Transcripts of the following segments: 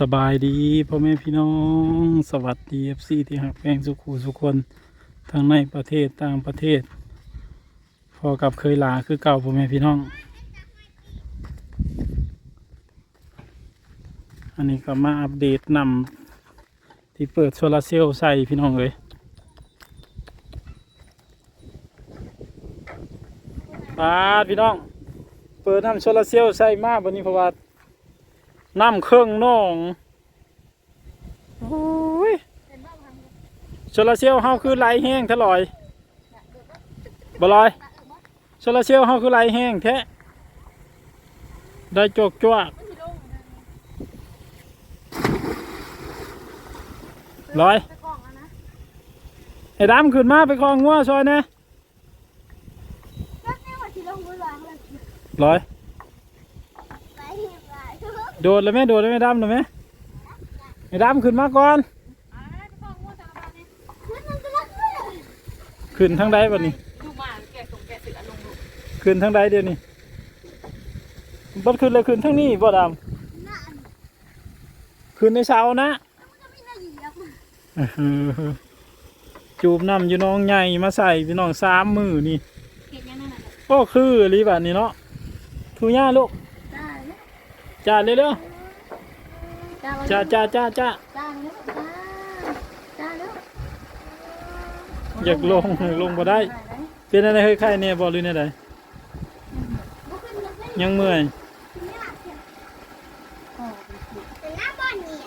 สบายดีพ่อแม่พี่น้อง สวัสดีเอฟซีที่หักแพงสุขูสุขคนทั้งในประเทศต่างประเทศ พอกับเคยลาคือเก่าพ่อแม่พี่น้อง อันนี้ก็มาอัปเดตนำที่เปิดโซลาร์เซลล์ใส่พี่น้องเลยปาดพี่น้อง เปิดนำโซลาร์เซลล์ใส่มากวันนี้เพราะว่า น้ำเครื่องน้องโอ้ยโซลาเซลล์เฮาคือไหลแห้งทลอยบ่ลอยโซลาเซลล์เฮาคือไหลแห้งแท้ได้จกจวกลอยไอ้ดำขึ้นมาไปคลองงัวซอยนะลอย โดดเลยไหมโดดเลยไหมดำเลยไหมไอ้ดำขึ้นมาก่อน ขึ้นทางใดบัดนี้ ดูมาแกะส่งแกะเสือลงลูกขึ้นทางใดเดี๋ยวนี้บัดขึ้นเลยขึ้นทางนี้บ่ดำขึ้นในเสานะเออจูบน้ำอยู่น้องใหญ่มาใส่พี่น้องสามมือนี่เก็บยังนั่นน่ะก็คืออหลีบัดนี้เนาะทูย่าลูก จ้าเลยจ้าเร็วจ้าๆจ้าจ้าจ้าจ้าจ้าเลยจ้าจ้าเลยอยากลงอยากลงบ่ได้ เป็นอะไรเฮ้ยใครเนี่ยบ่หรือเนี่ยใดยังเมื่อย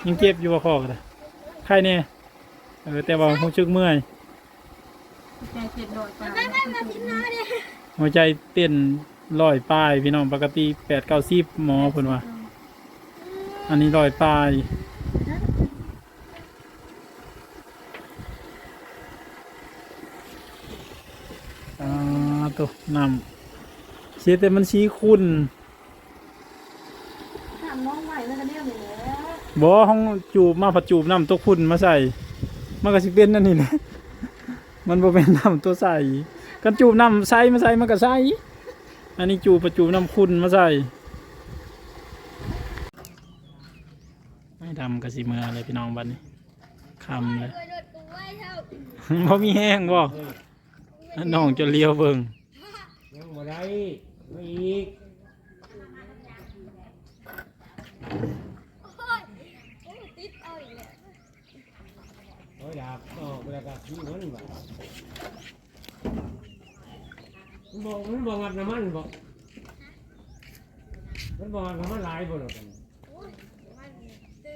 ยังเจ็บอยู่บ่คอกันใครเนี่ยเออแต่ว่าหูชึกเมื่อยแกะเจ็ดโดดจ้าหัวใจเต้นลอยปลายพี่น้องปกติแปดเก้าสิบหมอเพิ่นว่า อันนี้ลอยปลายอ่าตัวนำเสียแต่มันชี้คุณถามน้องใหม่แล้วกันเนี่ยเหนือบ่ห้องจูบมาผัดจูบน้ำตัวคุณมาใส่ มันก็สิเป็นนั่นนี่แหละมันบ่เป็นน้ำตัวใส่กันจูบน้ำใส่มาใส่มันก็ใส่อันนี้จูบประจูบน้ำคุณมาใส่ไม่ดำก็สิเมื่อเลยพี่น้องบัดนี้คำเลยบ่มีแห้งบ่น้องจะเลี้ยวเบิ่งยังบ่ได้ไม่อีกโอ้ยดาบออกไปแล้วก็ขี้มันบ่มันบอกมันบอกงับน้ำมันบอกมันบอกงับน้ำมันหลายบ่หรอก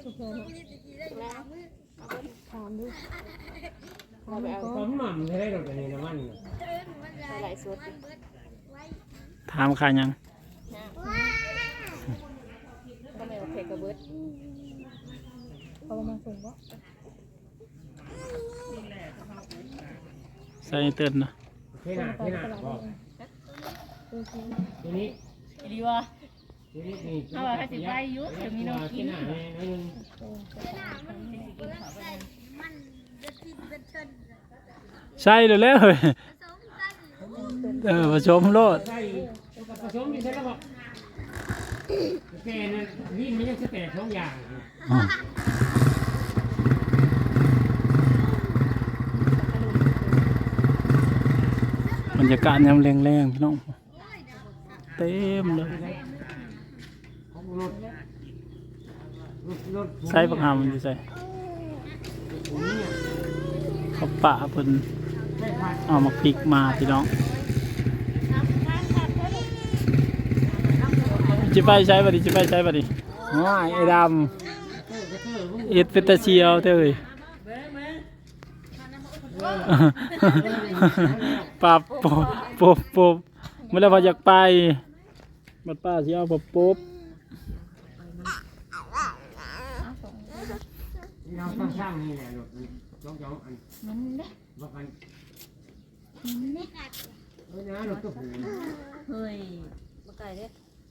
กันต้มหม่ำได้หรอกกันนี่น้ำมันน่ะไหลสดถามค่ายังก็ไม่โอเคกับเบิร์ดเขามาส่งวะใส่เติ้นนะเทหนาเท่หนาบอกทีนี้ดีวะทีนี้นี่ เอาว่าให้สิไปอยู่เดี๋ยวมีน้องกินเท่หนาแน่น้อยหนึงใส่เลยแล้วเฮ้ยเออผสมโลดผสมอยู่ใช่แล้วบอกแกน่ะวิ่งมันยังจะแตกท้องอย่างอ๋อรรยากาศยามแรงๆพี่น้องเต็มเลย ของรถรถรถใส่บักหามมันอยู่ใส่ผมเนี่ยเขาปะเพิ่นใส่ผัดเอามาพริกมาพี่น้องจะไปใช้บัดนี้จะไปใช้บัดนี้ว้ายไอ้ดำเอ็ดเป็นตาเชียวเด้อปับปบปบปบเมื่อไรพออยากไปบัดป้าเชียวปบปบ เราต้องสร้างนี่แหละลูกจ้องจ้องอันมันเด้บอกอันเออนะลูกตัวผูเฮ้ยมาไก่เด้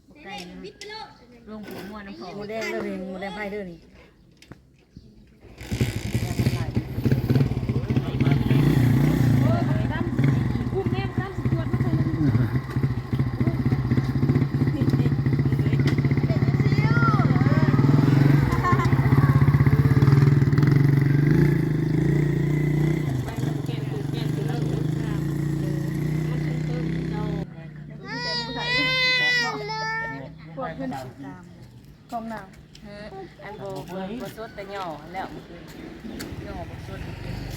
มาไก่ลงหัวมวนน้ำหองหมูแดงเด้อนี่หมูแดงไพ่เด้อนี่ กุ้งแม่มซ้ำสิจวดมาใส่ มน่ะเอออันโบโบโบสดแต่หย่อแล้วมันคือหย่อโบสด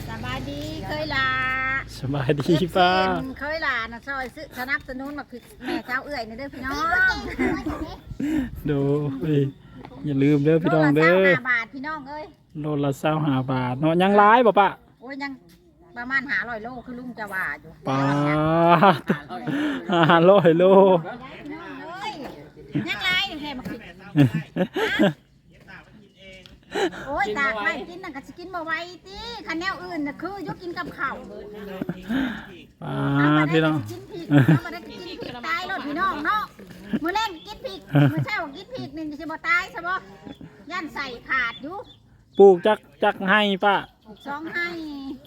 สบายดีเคยลาสบายดีป้าเคยลานะซอยซื้อสนับสนุนมาคือแม่เจ้าเอื้อยนี่เด้อพี่น้องดูเอ้ยอย่าลืมเด้อพี่น้องโลละเด้อสามห้าบาทพี่น้องเอ้ยโลละเศร้าหาบาทเนาะยังร้ายบ่ปะโอ้ยยังประมาณหาร้อยโลคือลุงจะว่าอยู่ปาห้าร้อยโล พี่น้องเอ้ยยังไรแค่มาคิดโอ้ยตากไม่กินน่ะก็สิกินบ่ไหวติคันแนวอื่นน่ะคือยกกินกับข้าวปาเอามาได้พี่น้องก็สิกินพริกเอามาได้ก็กินพริกตายรถพี่น้องเนาะมื้อแรกกินพริกมื้อเช้ากินพริกนี่สิบ่ตายซะบ่ย่านใส่ขาดอยู่ปลูกจักจักให้ป้าสองให้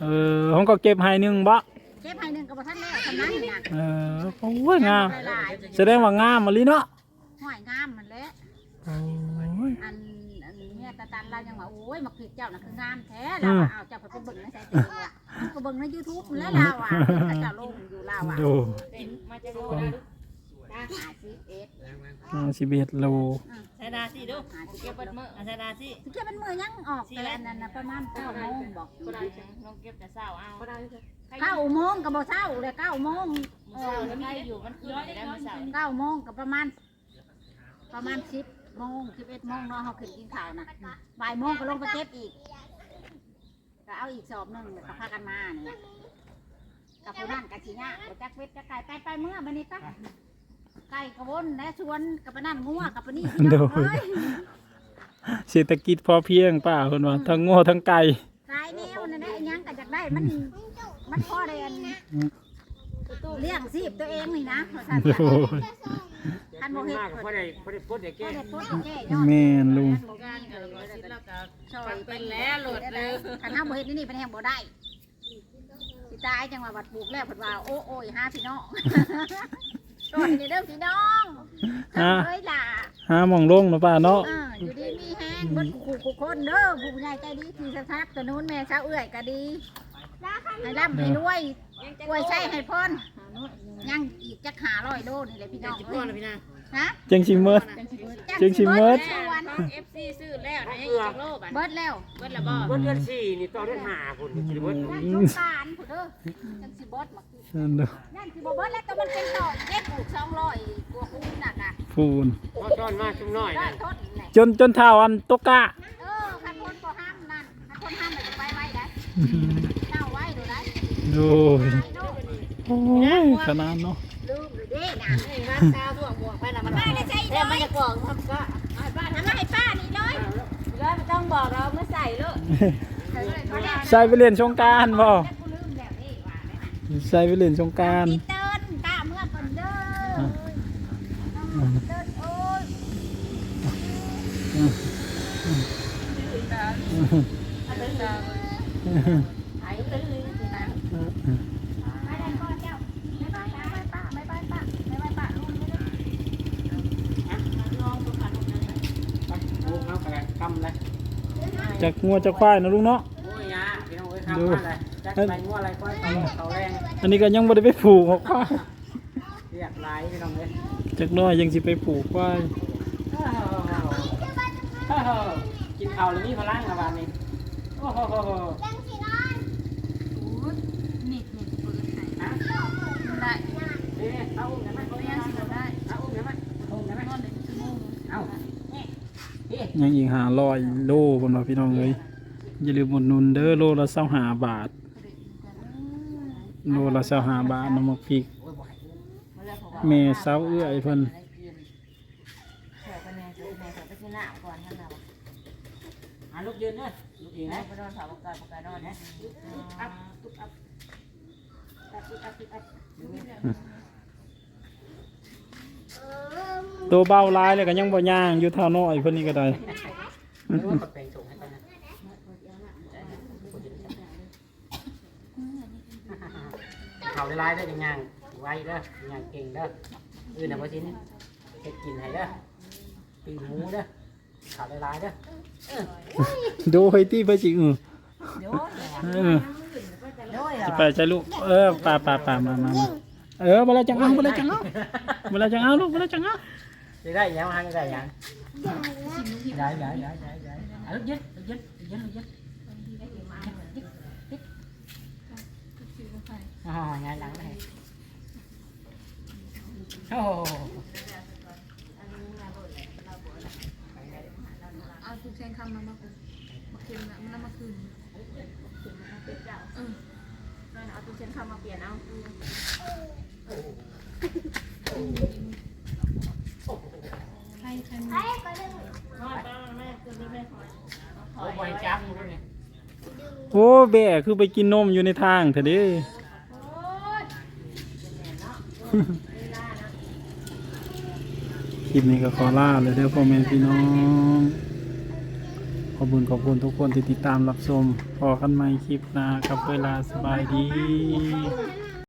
เออผมก็เก็บให้หนึ่งบ่เก็บให้หนึ่งกับท่านแล้วทำนั้นน่ะเออโอ้ยงามหลายแสดงว่างามมาลีเนาะๆ ห้อยงามมันแหละโอ้ย อันอันเนี่ยตาตันเรายังว่าโอ้ยมาผิดเจ้าน่ะคืองามแท้เราว่าเอาเจ้าไปเบิ่งในสายตาอะก็เบิ่งใน YouTube แล้วเราอะพระเจ้าลงอยู่เราอะดูมาจะโลนะหาสิเอ็ดสิบเอ็ดโลใส่ดาสิดูเก็บเบิดมื้อใส่ดาสิสิเก็บเป็นมือยังออกแต่อันนั้นน่ะประมาณเก้าโมงบอกก็ได้น้องเก็บแต่เช้าเอาก็ได้เก้าโมงกับบ่เช้าเลยเก้าโมงเอเช้าอแล้วมีอยู่มันขึ้นได้มื้อเช้าเก้าโมงกับประมาณ ประมาณสิบโมงสิบเอ็ดโมงเนาะเขาขึ้นกินข้าวนะบ่ายโมงก็ลงไปเก็บอีกก็เอาอีกสอบหนึ่งก็พากันมาเนี่ยกับผู้นั่นกับชีน่ะบ่จักเวทจักไก่ไปไปเมื่อบันนี้ปะไก่กระวนและชวนกับปะนั่นงัวกับปะนี่พี่น้องเอ้ยเศรษฐกิจพอเพียงป้าคนว่าทั้งโง่ทั้งไก่ตายแนวนั่นแหละอิหยังก็อยากได้มันมันพอได้อัน เลี้ยงชีพตัวเองนี่นะว่าซั่นโอ้จ้ะยท่านบ่เฮ็ดมากพอได้พอได้ปลดได้ก็แก้ได้พูดแก้ยอดแม่นลุงท่านบ่มีเลยแล้วก็ช่วยเป็นแล้วโหลดเลยคันเฮาบ่เฮ็ดนี่นี่เป็นแห่งบ่ได้สิตายจังว่าบัดปลูกแล้วเพิ่นว่าโอ้โอ้ยหาพี่น้องก่อนนี่เด้อพี่น้องเอ้ยล่ะหาหมองลงเนาะป้าเนาะเอออยู่ดีมีแห้งเบิดคู่คู่คนเด้อผู้ใหญ่ใจดีที่สทับตัวนู้นแม่เช้าเอื้อยก็ดีให้ร่ำให้รวยรวยใช้ให้พร ยังอีกจักหาร้อยโลนี่แหละพี่น้องพ่อนะพี่นางฮะจังสิเมิดจึงสิเบิดส่วนเอฟซีซื้อแล้วนะยังอีกโลบัดเบิดแล้วเบิดละบ่ปลดเดือนสี่นี่ต่อเดือนห้าพุ่นนี่สิเบิดนั่นสงสารผู้เด้อจังสิเบิดมาคือนั่นเด้อนั่นสิบ่เบิดแล้วแต่มันเป็นต่อเก็บปลูก200กว่าคูณน่ะกะฟูนพอตอนมาจุ่มน้อยได้นั่นทดแหละจนจนเท่าอันตกกะ เออคันคนบ่ห้ามนั่นคันคนห้ามมันจะไปไว้ได้เจ้าไว้ดูได้โอ้ยไปดู โอ้ยขนาดเนาะลืมเลยเด้น่ะนี่บ้านเช้าท่วงบวกไปละมันป้าได้ใช่แต่เลมันยจะกล่องทำก็ป้าทำให้ป้านี่เลยแล้วไม่ต้องบอกเราเมื่อใส่ลูกเขาเรียกใส่ไปเล่นสงกรารบ่กูลืมแบบนี้ว่าเนี่ยใส่ไปเล่นสงกรารพี่เติ้นกล้าเมื่อก่อนเด้อเติ้นโอ้ยไอ้ตื้อไปได้ก่อนเจ้าไม่ไปป้าไม่ป้าไม่ไปป้าไม่ไปป้าลุงไม่ได้ ลู กเอากระไรกำเลยจากงัวจากควายเนาะลุงเนาะ โอ้ยยาพี่น้องเอ้ยครับว่าอะไรจักไปงัวอะไรก็เอาเขาแรงอันนี้ก็ยังบ่ได้ไปผูกของควายเรียกหลายพี่น้องเอ้ยจากน้อยยังสิไปผูกควายกินข้าวแล้วมีพลังละบาดนี้โอ้โห นิดนิดปืนไหน ฮะ ได้ นี่เอาอุ้มได้ไหม ก็ยังสิได้ เอาอุ้มได้ไหมอุ้มได้ไหม นอนได้ชั่วโมง เอานี่ ยังอีกหาร้อยโลคนว่าพี่น้องเอ้ยอย่าลืมอุดหนุนเด้อโลละ25บาท โลละ25บาทน้ำมันพริกแม่สาวเอื้อยเพิ่นแขกไปแน่ไปแน่ไปกินน้ำก่อนท่านน่ะหาลูกยืนเด้อลูกเองนะไปนอนสาวประกาศประกาศนอนนะอัพตุ๊บอัพอัพตุ๊บอัพตุ๊บอัพ ตัวเบาหลายเลยก็ยังบ่ย่างอยู่เท่าน้อยเพิ่นนี่ก็ได้หรือว่าเขาแปลงส่งให้กันนะเขาได้ลายได้ยังยังไวเด้อยังเก่งเด้ออื่นน่ะบ่สินเฮ็ดกินให้เด้อปิ้งหมูเด้อเขาได้ลายเด้อดูให้ตี้ไปสิอือเดี๋ยวเออเดี๋ยวสิไปใจลูกเออป่าป่าป่ามามามาเออบ่แล้วจังเอาบ่แล้วจังเอาบ่แล้วจังเอาลูกบ่แล้วจังเอา จะได้ยังฮะจะได้ยังสิย้ายย้ายย้ายย้ายย้ายอะลึกยึดลึกยึดลึกยึดลึกยึดอ๋อย้ายหลังเลยโอ้โหเอาทุกเส้นคำมามากูมาคืนนะมันมาคืนเอาตู้เช็นเข้ามาเปลี่ยนเอา ใช่ใช่ โอ้ยจับมึงด้วยเนี่ยโอ้แบะคือไปกินนมอยู่ในทางเถอะเด้คลิปนี้ก็ขอลาเลยเด้อพ่อแม่พี่น้อง ขอบคุณขอบคุณทุกคนที่ติดตามรับชมพอกันใหม่คลิปหน้ากับเวลาสบายดี